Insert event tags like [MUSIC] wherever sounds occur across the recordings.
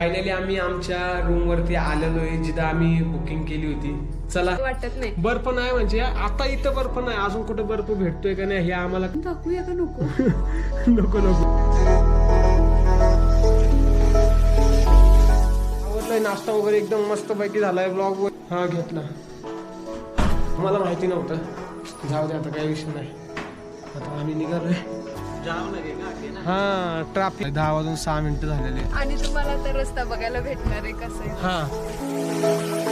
Finally आम्ही आमच्या room वरती आलेलो आहे जिथं आम्ही बुकिंग केली होती. चला. वाटत नाही. बर्फ नाही म्हणजे आता इथं बर्फ नाही. अजून कुठे बर्फ भेटतोय का नाही हे आम्हाला [LAUGHS] दाखवूया का नको? [LAUGHS] नको नको. आवडलाय नाश्ता वगैरे एकदम मस्त पैकी झालाय ब्लॉग हा घेतला. मला माहिती नव्हतं. जाऊ दे आता काही विषय नाही. आता आम्ही निघालोय. हा ट्रॅफिक दहा वाजून सहा मिनिटं झालेले. आणि तुम्हाला तर रस्ता बघायला भेटणार आहे कसं आहे? हा.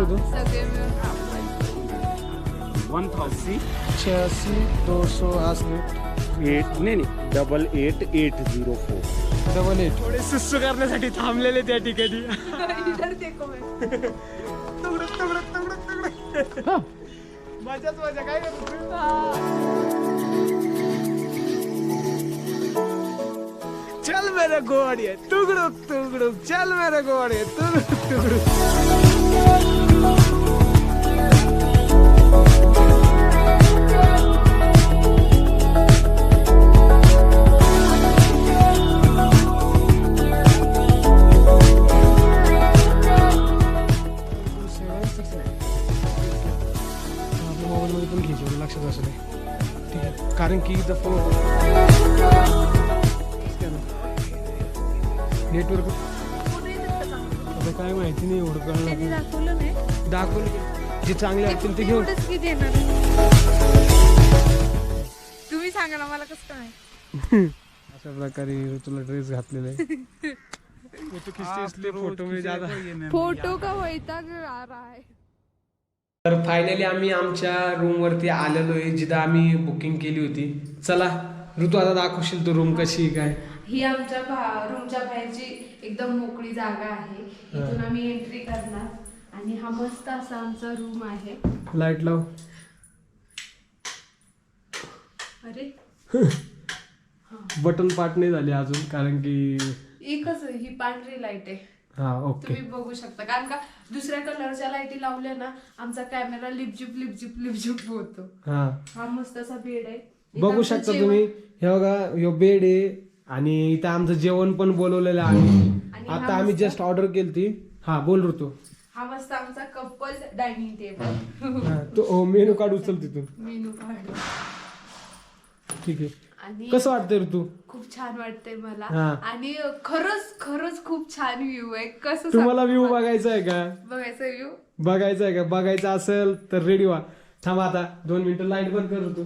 करू तू वन थाउज़ेंड छ्यासी दो सौ एट नाही नाही double eight eight zero four double eight थोडे सुस्सू करण्यासाठी थांबलेले त्या ठिकाणी. इधर देखो मैं. मजाच मज़ा काय करतो चल मेरे गोड़िया तुगड़ुक तुगड़ुक. चल मेरे गोड़िया तुगड़ुक तुगड़ुक. नाही दाखवलं जे चांगले असतील ते घेऊन. तुम्ही सांगा ना मला कसं काय? [LAUGHS] अशा प्रकारे तुला ड्रेस घातलेला आहे. फोटो खिचते इसलिए फोटो में ज्यादा फोटो का वैताग आ रहा है? तर फायनली आम्ही आमच्या रूम वरती आलेलो आहे जिथं आम्ही बुकिंग केली होती. चला ऋतू आता दाखवशील तू रूम कशी आहे काय? ही आमच्या रूमच्या बाहेरची एकदम मोकळी जागा आहे. इथून आम्ही एंट्री करणार. आणि हा मस्त असा आमचा रूम आहे. लाइट लाव. अरे. बटन पार्ट नाही झाले अजून कारण की एकच ही पांढरी लाइट आहे. हा ओके तुम्ही बघू शकता. कारण का दुसऱ्या कलरच्या लाईटी लावल्या ना आमचा कॅमेरा लिपजिप लिपजिप लिपजिप होतो. हा. हा मस्त असा बेड आहे. इथं बघू आमचं शकता जेवण- तुम्ही. हे बघा ह्यो बेड आहे आणि इथं आमचं जेवण पण बोलवलेलं आहे. आणि हा आता आम्ही मस्त- जस्ट ऑर्डर केली ती हा बोल ऋतू. हा मस्त आमचा कपल डायनिंग टेबल हा, [LAUGHS] तो मेनू काढ उचल तिथून. मेनू कार्ड ठीक आहे. आणि कसं वाटतंय ऋतू खूप छान वाटतंय मला. हा. आणि खरंच खरंच खूप छान व्ह्यू आहे. कसं तुम्हाला सांगू व्ह्यू? बघायचा आहे का? बघायचं व्ह्यू बघायचं आहे का? बघायचं असेल तर रेडी व्हा. थांबा आता दोन मिनिटं लाइट बंद कर तू.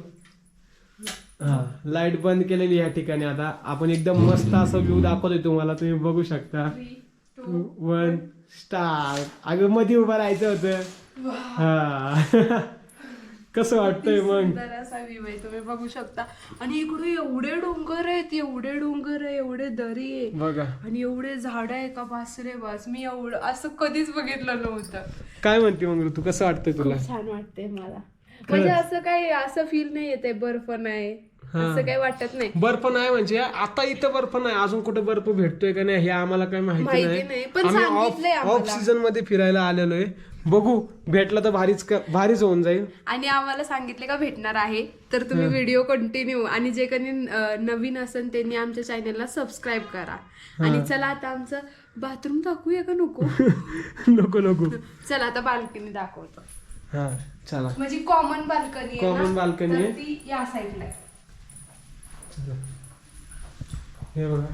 हा लाइट बंद केलेली या ठिकाणी आता. आपण एकदम मस्त असं व्ह्यू दाखवतोय तुम्हाला. तुम्ही बघू शकता. Three two one star. अगं मध्ये उभं राहायचं होतं. हा. [LAUGHS] कसं वाटतंय मग? सुंदर असा व्ह्यू आहे तुम्ही बघू शकता. आणि इकडे एवढे डोंगर आहेत एवढे डोंगर आहे एवढे दरी आहे. बघा. आणि एवढे झाड आहे का बास रे बास. मी एवढं असं कधीच बघितलं नव्हतं. काय म्हणते मग ऋतू? कसं वाटतंय तुला? छान वाटतंय मला. म्हणजे असं काही असं फील नाही येते बर्फ नाही. असं काही वाटत नाही. बर्फ नाही म्हणजे आता इथं बर्फ नाही अजून कुठे बर्फ भेटतोय का नाही हे आम्हाला काही माहिती नाही, पण आम्ही ऑफ आम्हाला. सीझनमध्ये फिरायला आलेलो आहे बघू भेटला तर भारीच क- भारीच होऊन जाईल. आणि आम्हाला सांगितले का भेटणार आहे तर तुम्ही व्हिडिओ कंटिन्यू आणि जे कोणी अं, नवीन असेल त्यांनी आमच्या चॅनलला सबस्क्राईब करा. आणि चला आता आमचं बाथरूम दाखवूया का नको? [LAUGHS] नको नको. चला आता बाल्कनी दाखवतो. हा चला. म्हणजे कॉमन बाल्कनी Common balcony आहे. ती या साईडला हे बघा.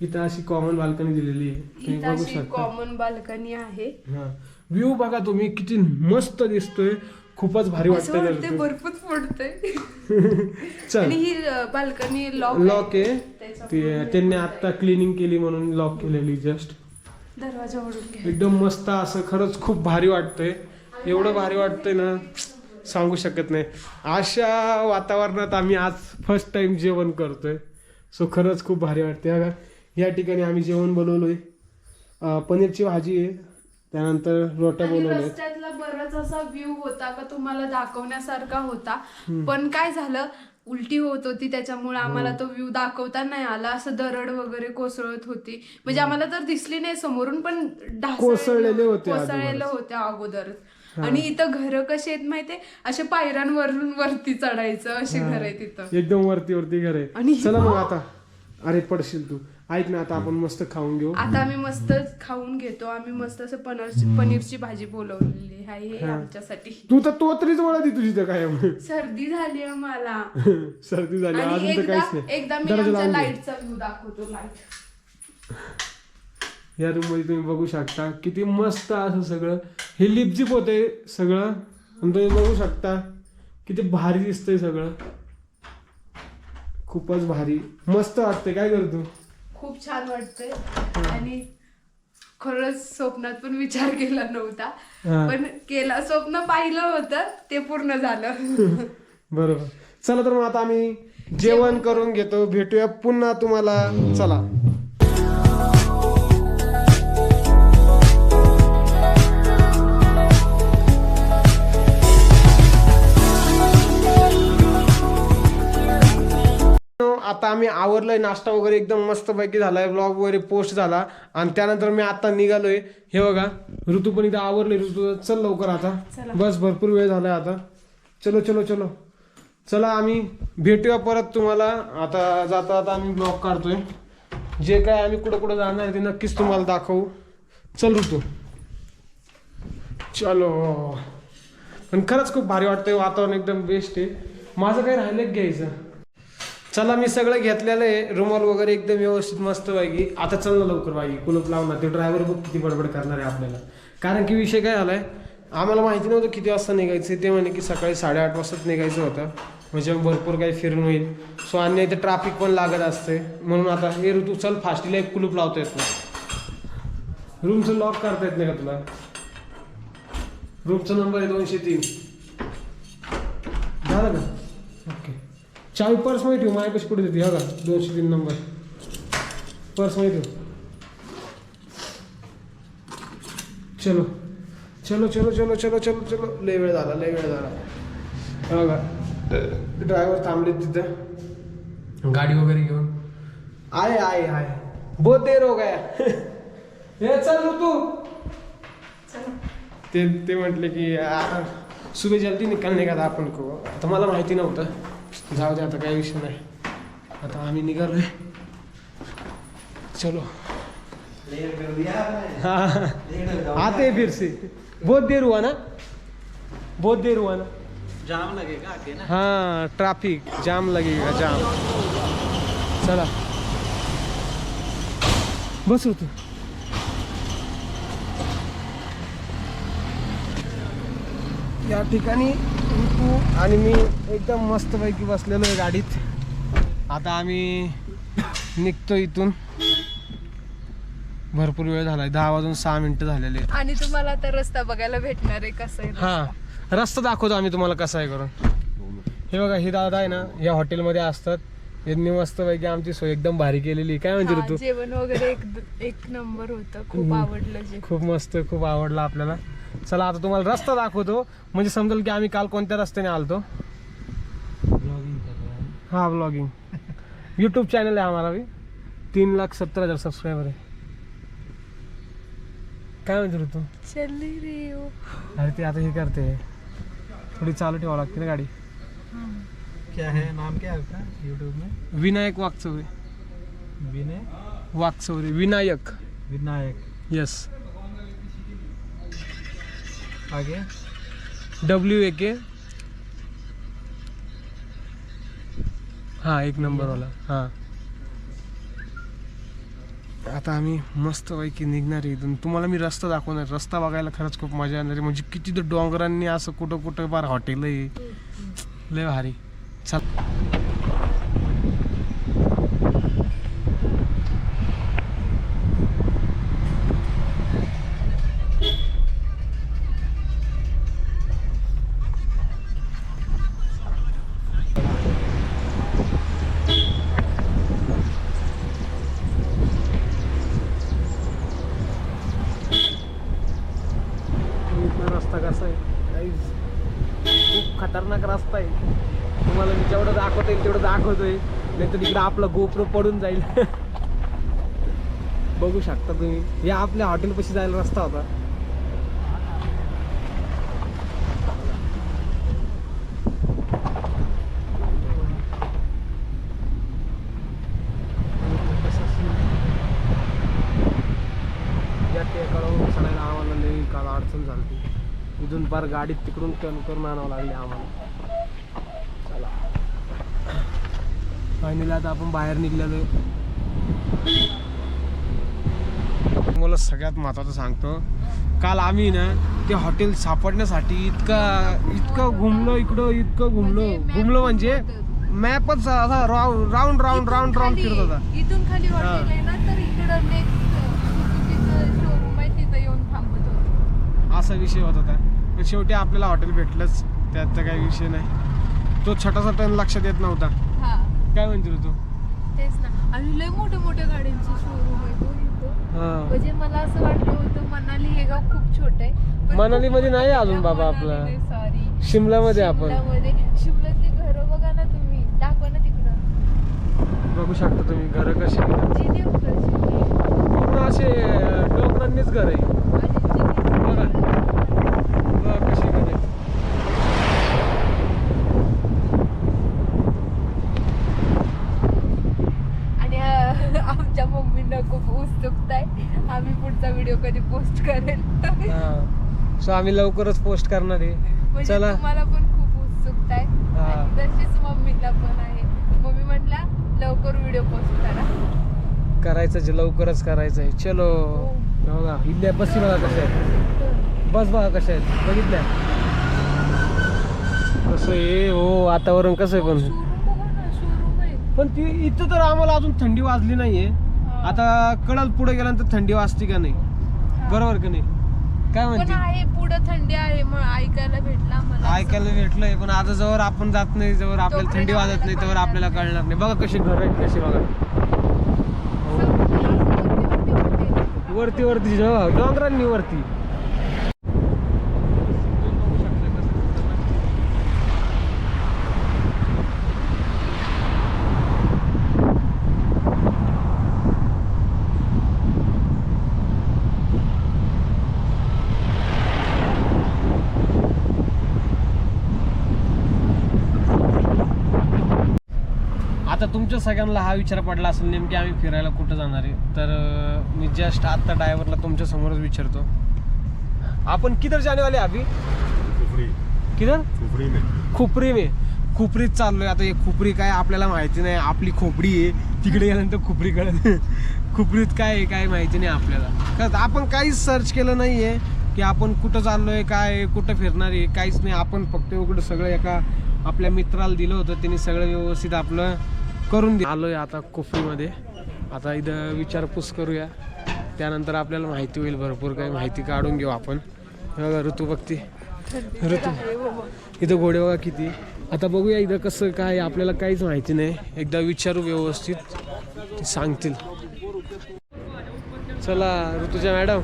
इथं अशी कॉमन बाल्कनी दिलेली आहे. तुम्ही इथं बघू अशी शकता. कॉमन बाल्कनी आहे. हा. व्ह्यू बघा तुम्ही किती मस्त दिसतोय. खूपच भारी असं वाटतंय पडतंय ऋतू. [LAUGHS] चल. आणि ही बाल्कनी लॉक लॉक आहे. ते त्यांनी आता क्लिनिंग केली म्हणून लॉक केलेली जस्ट दरवाजा ओढून घ्या. एकदम मस्त असं खरंच खूप भारी वाटतंय. एवढं भारी वाटतंय ना. सांगू शकत नाही. अशा वातावरणात आम्ही आज फर्स्ट टाइम जेवण करतोय. सो खरंच खूप भारी वाटते बघा या ठिकाणी आम्ही जेवण बनवलोय. अं, पनीरची भाजी आहे. त्यानंतर रोट्या रस्त्यातला बराच असा व्ह्यू होता का तुम्हाला दाखवण्यासारखा होता. पण काय झालं? उलटी होत होती. त्याच्यामुळे आम्हाला तो व्ह्यू दाखवता नाही आला. असं दरड वगैरे कोसळत होती. म्हणजे आम्हाला तर दिसली नाही समोरून पण कोसळलेले होते कोसळलेले होते अगोदरच. आणि इथं घर कशी आहेत माहितीये? असे पायऱ्यांवरून वरती चढायचं अशी घर आहेत तिथं एकदम वरती वरती घर आहे आणि- चला मग आता. अरे पडशील तू. ऐक ना आता आपण मस्त खाऊन घेऊ. आता आम्ही मस्त खाऊन घेतो. आम्ही मस्त असं पनीरची पनीरची भाजी बोलवलेली आहे हे आमच्यासाठी. तू तर तोतरीच वळती तुझी तर काय सर्दी झाली आहे मला. [LAUGHS] सर्दी झाली. आणि अजून तर एकदा काहीच नाही. एकदा मी. लाईटचा व्ह्यू दाखवतो लाइट. या रूममध्ये तुम्ही बघू शकता. किती मस्त असं सगळं. हे लिपजिप होते सगळं. आणि तुम्ही बघू शकता. किती भारी दिसतंय सगळं. खूपच भारी. मस्त वाटतंय. काय करतो? खूप छान वाटतंय. आणि खरंच स्वप्नात पण विचार केला नव्हता. हा. पण केला. स्वप्न पाहिलं होतं. ते पूर्ण झालं. [LAUGHS] बरोबर. चला तर मग आता आम्ही जेवण करून घेतो. भेटूया पुन्हा तुम्हाला. चला. आता आम्ही आवरलंय नाश्ता वगैरे एकदम मस्त पैकी झालाय ब्लॉग वगैरे पोस्ट झाला. आणि त्यानंतर मी आता निघालोय. हे बघा ऋतू पण इथं आवरले ऋतू. चल लवकर आता. बस भरपूर वेळ झालाय आता. चलो चलो चलो. चला आम्ही भेटूया परत तुम्हाला. आता जाता आता आम्ही ब्लॉग काढतोय. जे काय आम्ही कुठं कुठं जाणार आहे ते नक्कीच तुम्हाला दाखवू. चल ऋतू. चलो. पण खरंच खूप भारी वाटतंय वातावरण एकदम बेस्ट आहे. माझं काही राहिलं घ्यायचं. चला मी सगळं घेतलेलं आहे. रुमाल वगैरे एकदम व्यवस्थित मस्त पैकी. आता चल ना लवकर बाई कुलूप लावणार ते ड्रायव्हर बघ किती बडबड करणार आहे आपल्याला. कारण की विषय काय झालाय आम्हाला माहिती नव्हतं किती वाजता निघायचं ते म्हणे की सकाळी साडेआठ वाजताच निघायचं होतं. म्हणजे भरपूर काही फिरून होईल. सो आणि इथे ट्रॅफिक पण लागत असते म्हणून आता हे ऋतू चल फास्टीला एक कुलूप लावता येत नाही. रूमचं लॉक करता येत नाही का तुला? रूमचा नंबर आहे दोनशे तीन. झालं का? चावी पर्समध्ये ठेव माझ्या कशी कुठे देते? हा का दोनशे तीन नंबर. पर्समध्ये ठेव चलो. चलो चलो चलो चलो चलो चलो. लय वेळ झाला लय वेळ झाला. हे बघा ड्रायव्हर थांबले तिथं. गाडी वगैरे घेऊन? आए आए आए बहुत देर हो गया हे चल तू. ते ते म्हटले की आ, सुबह जल्दी निकलने का था आपण को आता मला माहिती नव्हतं. जाऊ दे आता काही विषय नाही. आता आम्ही निघालोय. चलो. हाँ. आते हैं फिर से बहुत देर हुआ ना बहुत देर हुआ ना जाम लगेगा आगे ना? हाँ ट्रैफिक जाम लगेगा जाम. चला. बस होतो या ठिकाणी ऋतू आणि मी एकदम मस्तपैकी बसलेलो आहे गाडीत. आता आम्ही निघतो इथून. भरपूर वेळ झालाय. दहा वाजून सहा मिनिटं झालेले. आणि तुम्हाला आता रस्ता बघायला भेटणार आहे. कसं आहे हा. रस्ता दाखवतो आम्ही तुम्हाला कसा आहे करून. हे बघा हे दादा आहे ना या हॉटेलमध्ये असतात. यांनी मस्तपैकी आमची सोय एकदम भारी केलेली. काय म्हणते ऋतू? जेवण वगैरे एक एक नंबर होतं. खूप आवडलं खूप मस्त खूप आवडला आपल्याला. चला आता तुम्हाला रस्ता दाखवतो. म्हणजे समजेल की आम्ही काल कोणत्या रस्त्याने आलतो? है हा ब्लॉगिंग यूट्यूब चॅनल आहे आम्हाला बी. तीन लाख सत्तर हजार सबस्क्रायबर आहे. काय म्हणते ऋतू? चली रे ओ. अरे ते आता हे करते. थोडी चालू ठेवावं लागते ना गाडी. क्या है? नाम क्या है आपका यूट्यूब में? विनायक वागचौरे विनय? वागचौरे विनायक. विनायक. यस आगे। डब्ल्यू ए के हा एक नंबरवाला हा। आता आम्ही मस्तपैकी निघणार आहे इथून. तुम्हाला मी रस्ता दाखवणार. रस्ता बघायला खरंच खूप मजा येणार आहे. म्हणजे किती तर डोंगरांनी असं कुठं कुठं फार हॉटेल आहे लय भारी. चल. रस्ता कसा आहे काहीच खूप खतरनाक रस्ता आहे. तुम्हाला मी जेवढं दाखवता येईल तेवढं दाखवतोय. नाही तर इकडं आपला गोप्रो पडून जाईल. [LAUGHS] बघू शकता तुम्ही. हे आपल्या हॉटेलपाशी जायला रस्ता होता या टेकाडावरून चढायला आम्हाला लई काल अडचण झाली इथून पार गाडीत तिकडून टर्न करून आणावं लागले आम्हाला. चला. फायनली आता आपण बाहेर निघलेलो मला सगळ्यात महत्वाचं सांगतो काल आम्ही ना ते हॉटेल सापडण्यासाठी इतका इतकं घुमलो इकडं इतकं घुमलो. म्हणजे घुमलो म्हणजे. मॅपच असा round round round round round फिरत इथून खाली होतो. असा विषय होत होता. पण शेवटी आपल्याला हॉटेल भेटलंच. त्यात तर काही विषय नाही. तो छोटासा टन लक्षात येत नव्हता. हा. काय म्हणते रे तू तेच ना. आणि लय मोठ्या मोठ्या गाड्यांचे शोरूम आहे तो इथं. हा. म्हणजे मला असं वाटलं होतं मनाली हे गाव खूप छोट आहे. पण मनालीमध्ये खूप नाही मोठं अजून. बाबा मनाली आपला. नाही, sorry. शिमलामध्ये आपण. शिमलामध्ये. शिमल्यातली घरं बघा ना तुम्ही. दाखवा ना तिकडं. बघू शकता तुम्ही घर कशी जिने. पूर्ण असे डोंगरांनीच घर आहे जिने- बघा कशी घर आहे आणि अं, खूप उत्सुकता आहे आम्ही पुढचा व्हिडिओ कधी पोस्ट करेल. सो आम्ही लवकरच पोस्ट करणार आहे. म्हणजे चला. तुम्हाला पण खूप उत्सुकता आहे हा. तशीच मम्मीला पण आहे. मम्मी म्हटला लवकर व्हिडिओ पोस्ट करा. करायचं जे लवकरच करायचं आहे. चलो. हो. बघा इथल्या बसी बघा कशा आहेत. बस बघा कशा आहेत. बघितल्या? कसं आहे? हो वातावरण कसं आहे पण? आहे. पण ती इथं तर आम्हाला अजून थंडी वाजली नाहीये. आता कळल पुढे गेल्यानंतर थंडी वाजते का नाही? बरोबर का नाही? काय पण म्हणते? आहे पुढं थंडी आहे मग ऐकायला भेटला मला ऐकायला भेटलंय पण आता जवळ आपण जात नाही जवळ आपल्याला थंडी वाजत नाही त्यावर आपल्याला कळणार नाही. बघा कशी घर आहेत कशी बघा. वरती वरती डोंगरांनी वरती आता तुमच्या सगळ्यांना हा विचार पडला असेल नेमकी आम्ही फिरायला कुठं जाणार आहे? तर मी जस्ट आत्ता ड्रायव्हरला तुमच्या समोरच विचारतो. आपण किधर जाने वाले अभी? किधर खुपरी में खुपरी में खुपरीत चाललोय. आता हे खुपरी काय आपल्याला माहिती नाही. आपली खोपडी आहे. तिकडे गेल्यानंतर खुपरी कळत खुपरीत काय आहे काय माहिती नाही आपल्याला. कारण आपण काहीच सर्च केलं नाहीये की आपण कुठं चाललोय काय आहे, कुठं फिरणार आहे काहीच नाही. आपण फक्त एवढं सगळं एका आपल्या मित्राला दिलं होतं. त्यांनी सगळं व्यवस्थित आपलं करून दे. आलोय आता कोफरीमध्ये. आता इथं विचारपूस करूया. त्यानंतर आपल्याला माहिती होईल भरपूर काही माहिती काढून घेऊ आपण. बघा ऋतू बघते. ऋतू. इथं घोडे बघा किती. आता बघूया इथं कसं काय आपल्याला काहीच माहिती नाही. एकदा विचारू व्यवस्थित. सांगतील. चला ऋतुजा मॅडम.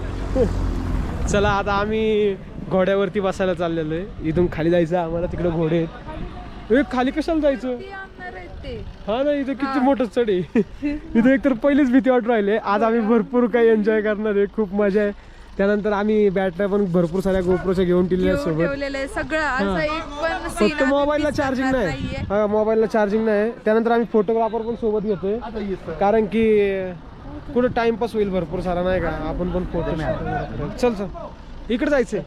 चला आता आम्ही घोड्यावरती बसायला चाललेलो आहे. इथून खाली जायचं आम्हाला तिकडे घोडे आहेत. खाली कशाला जायचं? हा ना इथं किती मोठं चढ आहे. [LAUGHS] इथं एकतर पहिलीच भीती वाटू राहिले आज आम्ही भरपूर काही एन्जॉय करणार आहे. खूप मजा आहे. त्यानंतर आम्ही बॅटऱ्या पण भरपूर साऱ्या गोप्रोच्या घेऊन घेऊन सोबत. सगळं. फक्त मोबाईलला चार्जिंग नाही. हा मोबाईलला चार्जिंग नाही. त्यानंतर आम्ही फोटोग्राफर पण सोबत घेतोय. कारण की पुढे टाइमपास होईल भरपूर सारा नाही का? आपण पण फोटो चल चल. इकडे जायचंय.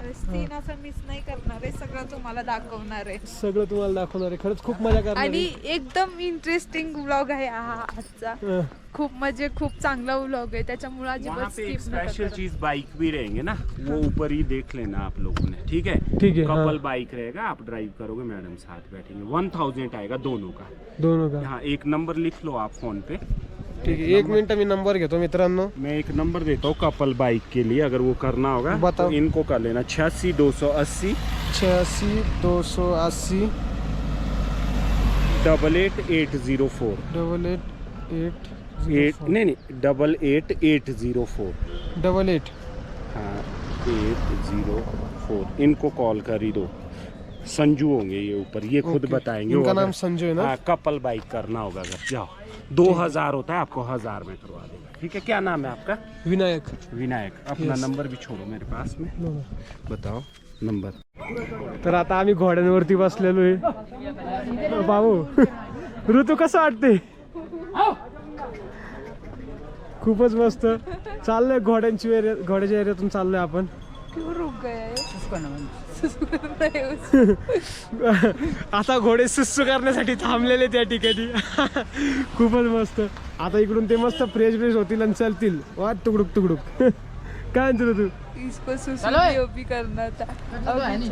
असं मिस नाही करणार आहे सगळं तुम्हाला दाखवणार आहे सगळं तुम्हाला दाखवणार आहे खरंच खूप मजा करणार आणि आहे. एकदम इंटरेस्टिंग व्लॉग आहे हा आजचा. खूप म्हणजे खूप चांगला व्लॉग आहे त्याच्यामुळे वहाँ अजिबात पे एक स्किप नका स्पेशल करू. चीज बाइक भी रहेंगे ना वो ऊपर ही देख लेना आप लोगों ने ठीक है ठीक है, कपल। बाइक रहेगा आप ड्राइव करोगे मैडम साथ बैठेंगे वन थाउजेंड आएगा दोनों का दोनों का हाँ एक नंबर लिख लो आप फोन पे ठीक आहे एक मिनट मी नंबर घेतो मित्रांनो. मैं एक नंबर देता हूँ कपल बाइक के लिए अगर वो करना होगा बताओ। तो इनको कर लेना छियासी दो सौ अस्सी। छियासी दो सौ अस्सी. Double eight eight zero four double eight eight eight नहीं नहीं double eight eight zero four double eight हाँ एट ज़ीरो फोर इनको कॉल कर ही दो। संजू होंगे ये ऊपर ये खुद बताएँगे इनका नाम संजू है ना? हाँ कपल बाइक करना होगा अगर। जाओ। दो हजार होता है आपको हजार में करवा देगा। ठीक है क्या नाम है आपका? विनायक। विनायक अपना Yes. नंबर भी छोड़ो मेरे पास में। बताओ नंबर। तर आता आम्ही घोड्यांवरती बसलेलो आहे. बाबू ऋतू कसं वाटते खूपच मस्त. चाललोय घोड्यांची एरिया घोड्याच्या एरियातून चाललोय आपण. क्यों रुक गए [LAUGHS] आता घोडे सुस्सू करण्यासाठी थांबलेले त्या ठिकाणी. [LAUGHS] खूपच मस्त. आता इकडून ते मस्त फ्रेश फ्रेश होतील आणि चालतील. वा तुकडुक तुकडुक [LAUGHS] काय म्हणतो ऋतू इसको सुसु भी करना था. अभी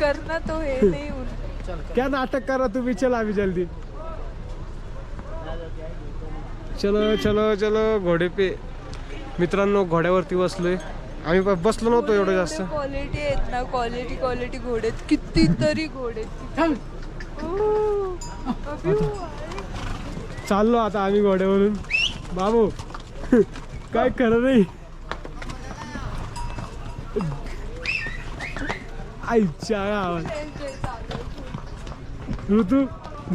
करना तो है नहीं उन- क्या नाटक कर रहा तू भी? चला अभी जल्दी. चलो चलो चलो घोडे पे. मित्रांनो घोड्यावरती बसलोय. आम्ही ब- बसलो नव्हतो एवढं जास्त क्वालिटी आहेत ना क्वालिटी क्वालिटी घोडे आहेत. कितीतरी घोडे आहेत. ओ, आहे. चाललो आता आम्ही घोड्यावरून बाबू काय खरं नाही आईच्या गावात चालू आहे. ऋतू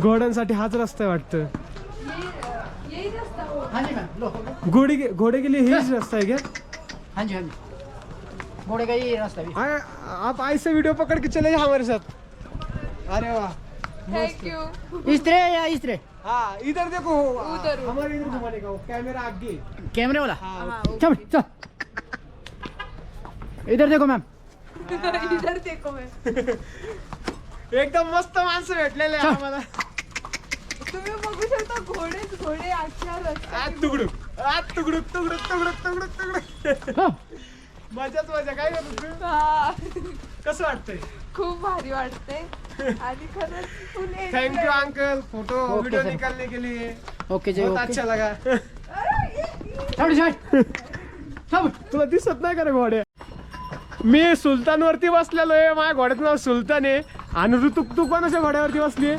घोड्यांसाठी हाच रस्ता आहे वाटतं ये- यही रास्ता हो. हाँ जी मैम लो घोडे के- घोडे के लिए हेच रस्ता है क्या हाँ जी हाँ जी घोड़े का ये रास्ता भी आए, आप ऐसे वीडियो पकड़ के चले जाओ हमारे साथ अरे वाह. इस तरह या इस तरह हाँ इधर देखो. उधर। हमारे इधर घुमाने का कैमरा आगे. कैमरे वाला? हाँ. हाँ, चल चल. इधर देखो मैम [LAUGHS] इधर देखो मैं एकदम मस्त माणसं भेटलेले आहे आम्हाला. तुम्ही बघू शकता घोडे घोडे आजच्या रस्त्यात आत तुकडुक आत तुकडुक तुकडुक तुकडुक तुकडुक तुकडुक हाँ, मजाच मजा काय करतो तू हा. कसं वाटतंय? खूप भारी वाटते आणि खरंच full thank you uncle photo Okay, video sir. निकालने के लिए. ओके जी बहुत ओके अच्छा लगा. सब तुला दिसत नाही का रे घोड्या मी सुलतान वरती बसलेलो आहे. माझ्या घोड्याचं नाव सुलतान आहे. आणि ऋतू तू कोणाच्या घोड्यावरती बसली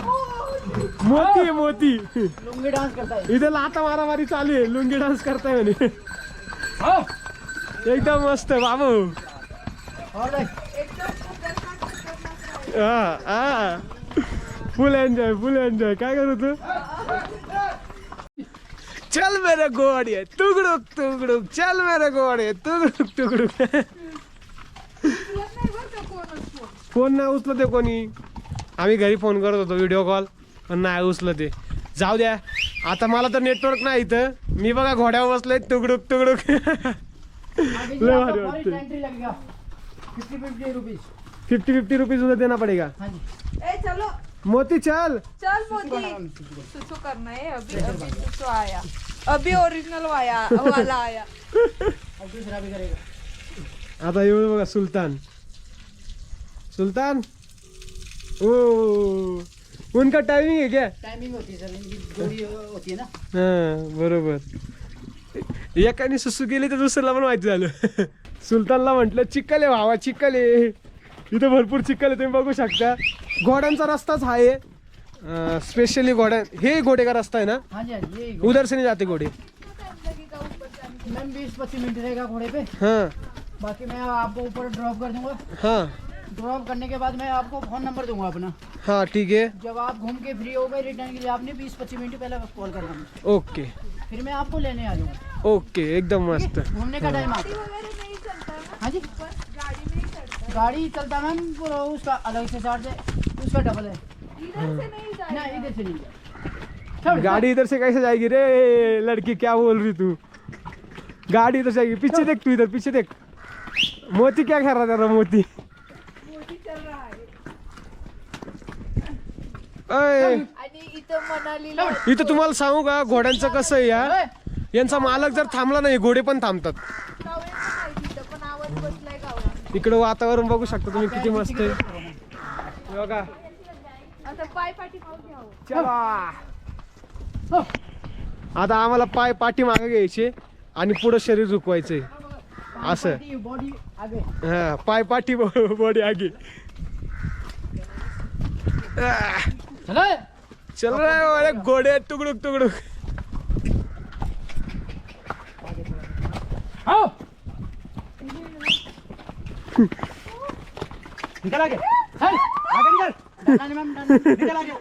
मोती आहे? मोती लुंगी डांस करता है इथं लाता मारामारी चालू आहे. लुंगी डान्स करताय म्हणे. हाँ. एकदम मस्त बाबू. हा हा. फुल एन्जॉय फुल एन्जॉय काय करू तू? चल मेरे घोडे तुगडुक तुगडुक. चल मेरे घोडे तुगडुक तुगडुक. फोन नाही उचलत आहे कोणी. आम्ही घरी फोन करत होतो व्हिडिओ कॉल पण नाही उचलत. ते जाऊ द्या. आता मला तर नेटवर्क नाही इथं. मी बघा घोड्यावर बसलोय. तुगडुक तुगडुक. [LAUGHS] ले वाटते. एंट्री लगेगा। Fifty fifty rupees fifty fifty rupees उधर देना पड़ेगा। हाँ जी। ए चलो। मोती चल। चल मोदी सुसु करना है अभी अभी सुसु आया। अभी ओरिजिनल आया वाला आया। अब दूसरा भी करेगा। आता येऊ बघा सुल्तान। सुल्तान? ओ उनका टाइमिंग है क्या? टाइमिंग होती है सर। इनकी जोड़ी होती है ना। हा बरोबर। एकाने सुसू केली तर दुसऱ्याला पण माहिती झालं. [LAUGHS] सुलतानला म्हटलं चिक्कल आहे भावा चिक्कल आहे. इथं भरपूर चिक्कल आहे तुम्ही बघू शकता. घोड्यांचा रस्ताच हा आहे. स्पेशली घोड्या हे घोडे का रस्ता है ना? हाँ जी हाँ जी यही उधर से नहीं जाते घोड़े. बीस पच्चीस मिनट रहेगा घोड़े पे? हाँ. बाकी मैं आपको ऊपर ड्रॉप कर दूंगा. हाँ. ड्रॉप करने के बाद मैं आपको फोन नंबर दूंगा अपना. हाँ ठीक है जब आप घूम के फ्री हो गए रिटर्न के लिए आपने बीस पच्चीस मिनट पहले कॉल करना। ओके फिर मैं आपको लेने आ जाऊंगा। ओके एकदम मस्त. घूमने का टाइम आता. है वगैरह नहीं चलता ना हाँ जी? गाड़ी में ही चलता गाड़ी चलता मैम उसका अलग से चार्ज है उसका डबल है। इधर से नहीं इधर से नहीं गाड़ी इधर से कैसे जाएगी रे? लड़की क्या बोल रही तू? गाड़ी इधर से जाएगी। पीछे देख तू इधर पीछे देख। मोती क्या कर रहा तेरा मोती? है। इथं तुम्हाला सांगू का? घोड्यांचं कसं आहे या ओए, यांचा मालक जर थांबला नाही घोडे पण थांबतात. इकडं वातावरण बघू शकता तुम्ही किती मस्त आहे. हे बघा. आता आम्हाला पाय पाठी मागे घ्यायचे आणि पुढं शरीर झुकवायचंय. असं. बॉडी बॉडी आगे हा पाय पाठी बॉडी आगे. चलो. चल रहे हो, अरे घोडे तुकडुक तुकडुक. निकल आगे। चल आगे निकल। निकल आगे।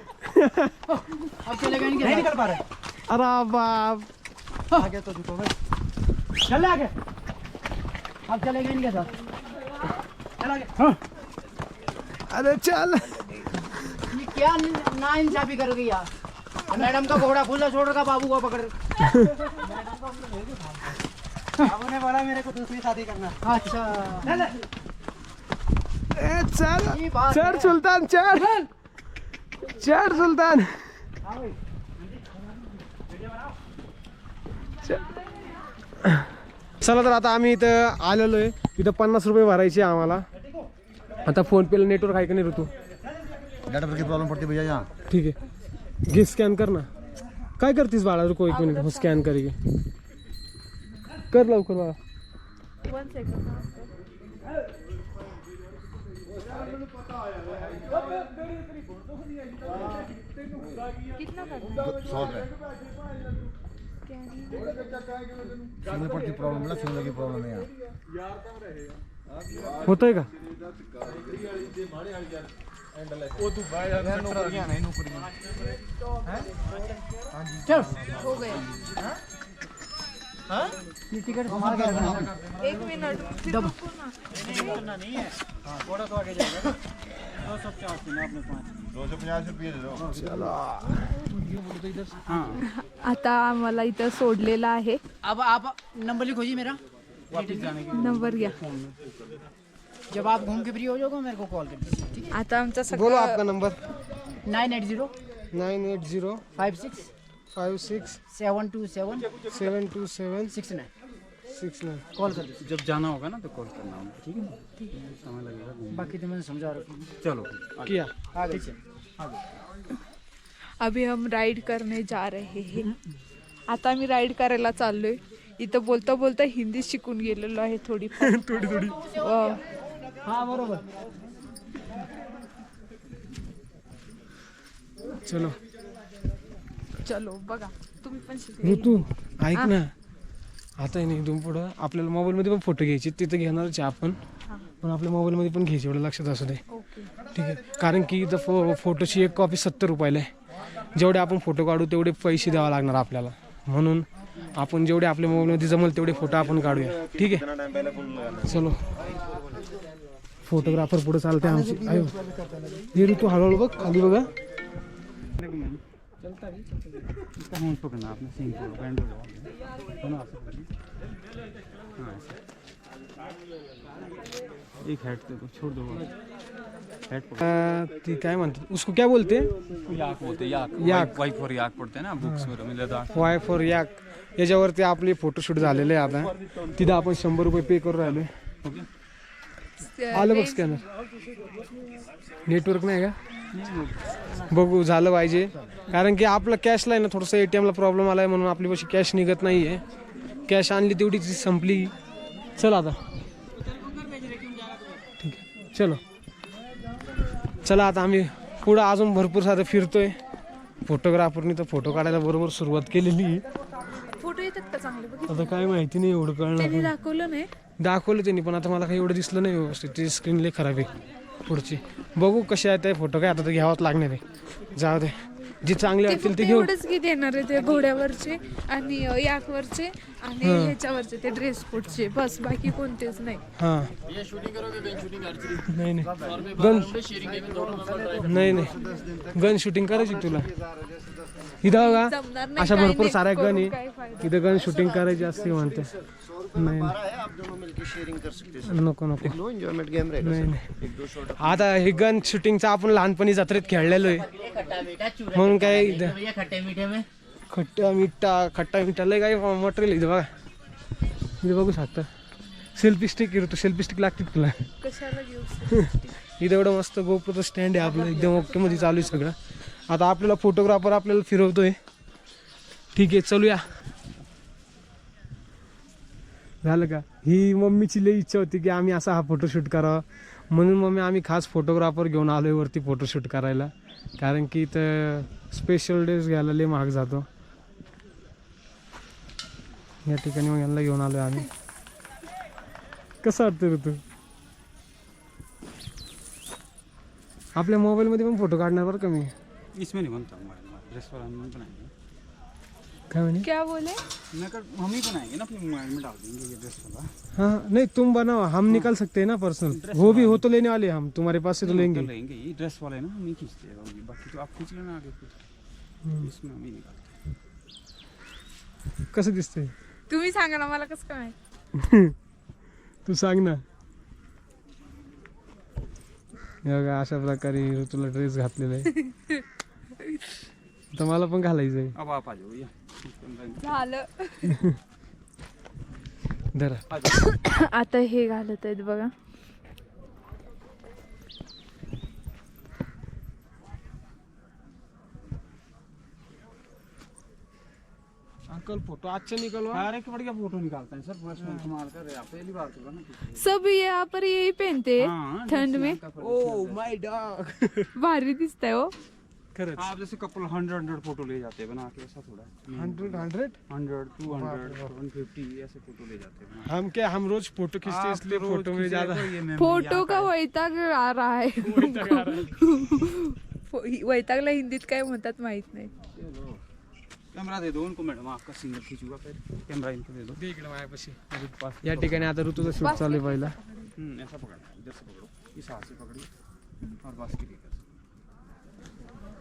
अब चलेगा इनके नहीं निकल पा रहे। अरे बाप। आगे तो झुको भाई चल आगे। अब चलेगा इनके साथ। चल आगे। हाँ। अरे चल। ये क्या ना इंसाफी कर गई यार। मैडम का घोड़ा खुला छोड़ का बाबू को पकड़। बाबू ने बोला मेरे को दूसरी शादी करना। अच्छा। चल चल सुलतान चल. चल. सुलतान. चला तर आता आम्ही इथं आलेलो आहे इथं पन्नास रुपये भरायचे आम्हाला. आता फोन पेला नेटवर्क आहे का नाही ऋतू? नेटवर्क की प्रॉब्लम पड़ती है भैया. यहाँ ठीक आहे. घे स्कॅन कर ना. काय करतीस बाळा रुको एक मिनिट स्कॅन कर घे कर लवकर बाळा. सौ रुपये सिग्नल पड़ती प्रॉब्लम ना सिग्नल की प्रॉब्लम है यहाँ। होतंय का चल हो गया ये टिकट संभाल के रखना। एक मिनिट फिर रुको ना. दो सौ पचास रुपये दे दो। आता आम्हाला इथं सोडलेलं आहे. अब आप नंबर लिखो जी मेरा। नंबर घ्या. जब आप घूम के फ्री हो जाओगे मेरे को कॉल कर दीजिए ठीक आता आमचा बोलो सगळं आपका नंबर। है nine eight zero. Nine eight zero five six. Five six. Seven two seven. Seven two seven. Six nine. Six nine call कर दीजिए जब जाना होगा ना तो कॉल करना होगा। ठीक है ना? समय लगेगा बाकी तो मैंने समझा रखा हूँ। चलो। किया। आगे चल अभी हम राईड करने जा रहे हैं। आता आम्ही राईड करायला चाललोय. इथं बोलता बोलता हिंदी शिकून गेलेलो आहे थोडी. [LAUGHS] थोडी थोडी. हाँ. बरोबर. चलो. चलो बघा. तुम्ही पण शिकले. ऋतू ऐक ना. आता आहे ना इथून पुढं आपल्याला मोबाईलमध्ये पण फोटो घ्यायचे तिथं घेणारच आहे आपण. पण आपल्या मोबाईलमध्ये पण घ्यायचे एवढं लक्षात असू दे. ठीक आहे. कारण की इथं फो फोटोची एक कॉपी सत्तर रुपयाला आहे. जेवढे आपण फोटो काढू तेवढे पैसे द्यावा लागणार आपल्याला. म्हणून आपण जेवढे आपल्या मोबाईलमध्ये जमल तेवढे फोटो आपण काढूया. ठीक आहे? चलो. फोटोग्राफर पुढे चालते आमची. अयो हे ऋतू हळूहळू बघ खाली बघा. इसका होंठ पकड़ना आपने को बैंड दोनों हाथ हाँ। एक हेड दो छोड़ दो। हेड पकड़। काय म्हणतात उसको क्या बोलते? याक बोलते याक. याक. वाइफ फॉर याक पढ़ते हैं ना बुक्स में वाय फॉर याक. याच्यावरती आपले फोटोशूट झालेले आहे आता. तिथं आपण शंभर रुपये पे करून राहिलोय आलं बघ स्कॅनर नेटवर्क नाही का? बघू झालं पाहिजे. कारण की आपलं कॅशला आहे ना थोडंसं ए टी एमला प्रॉब्लेम आला आहे म्हणून आपली कॅश निघत नाही आहे कॅश आणली तेवढी ती संपली. चल आता. ठीक आहे. चलो. चला आता आम्ही पुढं अजून भरपूर सारं फिरतोय. फोटोग्राफरनी तर फोटो काढायला बरोबर सुरुवात केलेली. आहे. फोटो येतात का चांगले? आता काय माहिती नाही एवढं कळणार दाखवलं नाही. दाखवलं त्यांनी पण आता मला काही एवढं दिसलं नाही व्यवस्थित. ती स्क्रीन लई खराब आहे पुढची. बघू कसे आहेत ते फोटो काय आता तर घ्यावाच लागणार आहे. जाऊ दे. जे चांगले वाटतील ते घेऊ. एवढंच की देणार आहे ते घोड्यावरचे आणि याकवरचे आणि ह्याच्यावरचे ते ड्रेस कोटचे बस बाकी कोणतेच नाही. हां. नाही नाही. गन नाही नाही. गन शूटिंग करायची तुला. इथं जमणार नाही अशा भरपूर नाही, साऱ्या करून गन काय आहे. इथं गन शूटिंग करायची असते म्हणते. नाही आप दोनों मिलकर शेयरिंग कर सकते हैं नको नको आता हे गन शूटिंगचं आपण लहानपणी जत्रेत खेळलेलो आहे. म्हणून काय इथं खट्टे मीठे में खट्टा मिठा खट्टा मिठा लय काय मटेरियल इथं बघा. इथं बघू शकता. सेल्फी स्टिक तू सेल्फी स्टिक लागते तुला. [LAUGHS] इथं एवढं मस्त गोप्रोचं स्टँड आहे आपलं एकदम ओके मध्ये चालू आहे सगळं. आता आपल्याला फोटोग्राफर आपल्याला फिरवतोय. ठीक आहे चलूया. झालं का? ही मम्मीची लई इच्छा होती की आम्ही असा हा फोटोशूट करावा. म्हणून मम्मी आम्ही खास फोटोग्राफर घेऊन आलो आहे वरती फोटोशूट करायला. कारण की इथं स्पेशल डेज घ्यायला लई महाग जातो. या ठिकाणी मग यांना घेऊन आलो आम्ही. कसं वाटतं ऋतू आपल्या मोबाईलमध्ये पण फोटो काढणार बरं का मी? इसमें नहीं बनता मोबाइल ड्रेस वाला काय म्हणे? क्या बोले? मैं कर हम ही बनाएंगे ना अपने मोबाइल में डाल देंगे ये ड्रेस वाला। हाँ नहीं तुम बनाओ हम निकल सकते हैं ना पर्सनल वो भी हो तो लेने वाले हम तुम्हारे पास से तो लेंगे। लेंगे ये ड्रेस वाले ना हम ही खींचते हैं बाकी- तो आप खींच लेना आगे खुद इसमें हम ही निकालते कसं दिसतंय? तुम्ही सांगा ना मला कसं काय [LAUGHS] तू सांग ना. बघा अशा प्रकारे ऋतूला ड्रेस घातलेला आहे. [LAUGHS] तर मला पण घालायचं ये झालं. [LAUGHS] धरा. आता हे घालत आहेत बघा. अंकल फोटो आजचे निकलवा अरे बढ़िया फोटो निकालते हैं सर कर. आप पहली बार तो ना किसी सब यहाँ पर यही पहनते हैं ठंड में. ओ माय डॉग भारी दिसतंय हो. खरंच. आप जैसे कपल हंड्रेड हंड्रेड फोटो ले जाते हैं बना के ऐसा थोड़ा hundred hundred hundred two hundred one fifty ऐसे फोटो ले जाते हैं। हम क्या हम रोज फोटो। खींचते हैं इसलिए फोटो में ज्यादा फोटो का। वैताग आ रहा है। वैतागला हिंदीत काय म्हणतात माहीत नाही. कैमरा दे दो उनको मैडम आपका सिंगल खींचूंगा फिर। कैमरा इनको दे दो। दे इकडे माझ्यापाशी या ठिकाणी आता ऋतूचा शूट चालू आहे पहिला. हम्म ऐसा पकड़ना है, इधर से पकड़ो। इस हाथ से पकड़िए और बस के लेकर